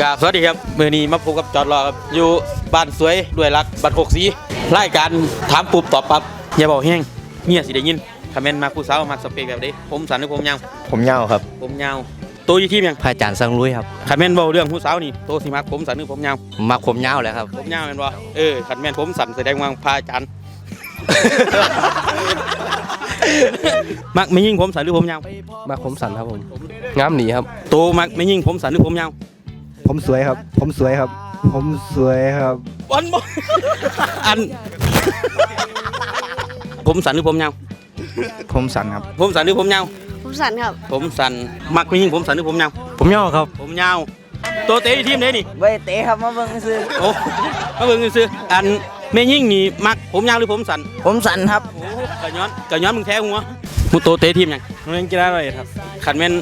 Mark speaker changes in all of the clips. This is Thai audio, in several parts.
Speaker 1: กราบสวัสดีครับมือนี้มาพบกับจอดรอครับอยู่บ้านสวยด้วยรักบ้านหกสีรายการถามปุ๊บตอบปั๊บอย่าบอกแห้งเมียสิได้ยินคอมเมนต์มาผู้สาวมาสเปกแบบนี้ผมสันหรือผมยาว
Speaker 2: ผมยาวครับ
Speaker 1: ผมยาวตัวอยู่ที่ยัง
Speaker 2: พระอาจารย์สังลุยครับ
Speaker 1: คอมเมนต์บอกเรื่องผู้สาวนี่ตัวสิมักผมสันหรือผมยาว
Speaker 2: มักผมยาวแหล้วครับ
Speaker 1: ผมยาวแม่นบ่เออคอมเมนต์ผมสันแสดงว่าพระอาจารย์มักไม่ยิ่งผมสันหรือผมยาว
Speaker 3: มาคมสันครับผมงามหนีครับ
Speaker 1: ตัวมักไม่ยิ่งผมสันหรือผมยาว
Speaker 4: ผมสวยครับ ผมสวยครับ ผมสวยครับ
Speaker 1: วันบ่อัน ผมสันหรือผมยาว
Speaker 4: ผมสันครับ
Speaker 1: ผมสันหรือผมยาว
Speaker 5: ผมสันครับ
Speaker 1: ผมสันมักไม่ยิ่งผมสันหรือผมยาว
Speaker 2: ผมยาวครับ
Speaker 1: ผมยาวตัวเตะทีมไหนนี่
Speaker 6: ไว้เตะครับมาเบิ่งซื้อ
Speaker 1: โอ้มาเบิ่งซื้อๆอันแม่ยิ่งนี่มักผมยาวหรือผมสัน
Speaker 6: ผมสันครับ
Speaker 1: โอ้กะย้อนกะย้อนมึงแท้หัวมึงโตเตะทีมหยัง
Speaker 3: โรงเรียนกีฬาอะไรครับ
Speaker 1: ขันแม่น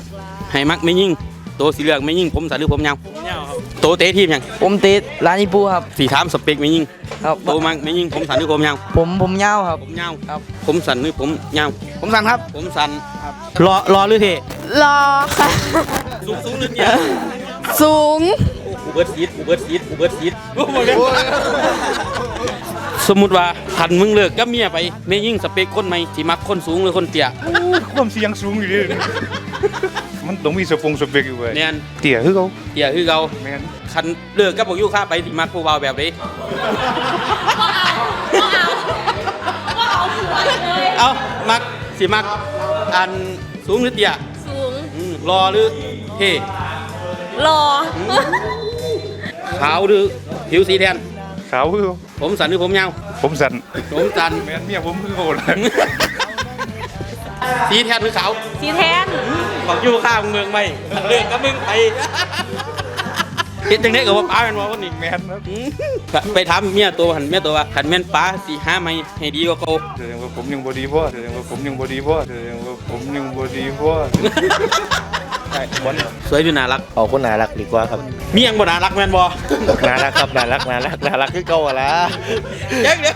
Speaker 1: ให้มักไม่ยิ่ง โตสีเหลืองไม่ยิ่งผมสันหรือผมยาว
Speaker 3: ยาวครับ
Speaker 1: โตเตะทีมหยัง
Speaker 6: ผมติดร้านญี่ปุ่นครับ
Speaker 1: สีถามสเปคไม่ยิ่ง
Speaker 6: ครับ
Speaker 1: โตมักไม่ยิ่งผมสันหรือผมยาว
Speaker 6: ผมผมยาวครับ
Speaker 1: ผมยาว
Speaker 6: ครับ
Speaker 1: ผมสันหรือผมยาว
Speaker 6: ผมสันครับ
Speaker 1: ผมสันรอรอหรือเท
Speaker 5: รอค่ะ
Speaker 1: สูงสูงหรือเตี้ย
Speaker 5: สูง
Speaker 1: กูเบิร์ดซีดกูเบิร์ดซีดกูเบิร์ดซีดสมมุติว่าคันมึงเลิกกับเมียไปแม่ยิ่งสเปคคนใหม่ที่มักคนสูงหรือคนเตี้ย
Speaker 7: ความเสี่ยงสูงอยู่ดิ มันต้องมีสปงสเปกอยู่เว้ย
Speaker 1: แม่น
Speaker 7: เตี่ยคือเขา
Speaker 1: เตี้ยคือเก่า
Speaker 7: แม่น
Speaker 1: คันเลิกกับบอกอยู่ค่าไปที่มักผู้เบาแบบนี้เอามักสิมักอันสูงหรือเตี้ย
Speaker 5: สูง
Speaker 1: อืมรอหรือเท่
Speaker 5: รอ
Speaker 1: ขาวหรือผิวสีแทน
Speaker 7: ขาวคือเขา
Speaker 1: ผมสันหรือผมยาว
Speaker 7: ผมสั่น
Speaker 1: ผมสัน
Speaker 7: แม่นเมียผมคือเขาเลย
Speaker 1: สีแทนหรือขาว
Speaker 5: สีแทน
Speaker 1: บอกอยู่ข้างเมืองไม่เลิกกับมึงไปเฮ็ดจังได๋ก็ว่าป้าแม่นบ่คนนี้
Speaker 7: แม่นครับ
Speaker 1: อืมไปถามเมียตัวหันเมียตัวว่าคันแม่นป้าสิหาไม่ให้ดีกว่าเก่า
Speaker 7: แสดงว่าผมยังบอดีพ่อแสดงว่าผมยังบอดีพ่อแสดงว่าผมยังบอดีพ่อใช่บอล
Speaker 1: สวยดูน่ารัก
Speaker 2: เอาคนน่ารักดีกว่าครับ
Speaker 1: เมียงบ่น่ารักแม่นบ่
Speaker 2: น่ารักครับน่ารักน่ารักน่ารักคือเก่าอะละ
Speaker 1: เจ๊งเด้อ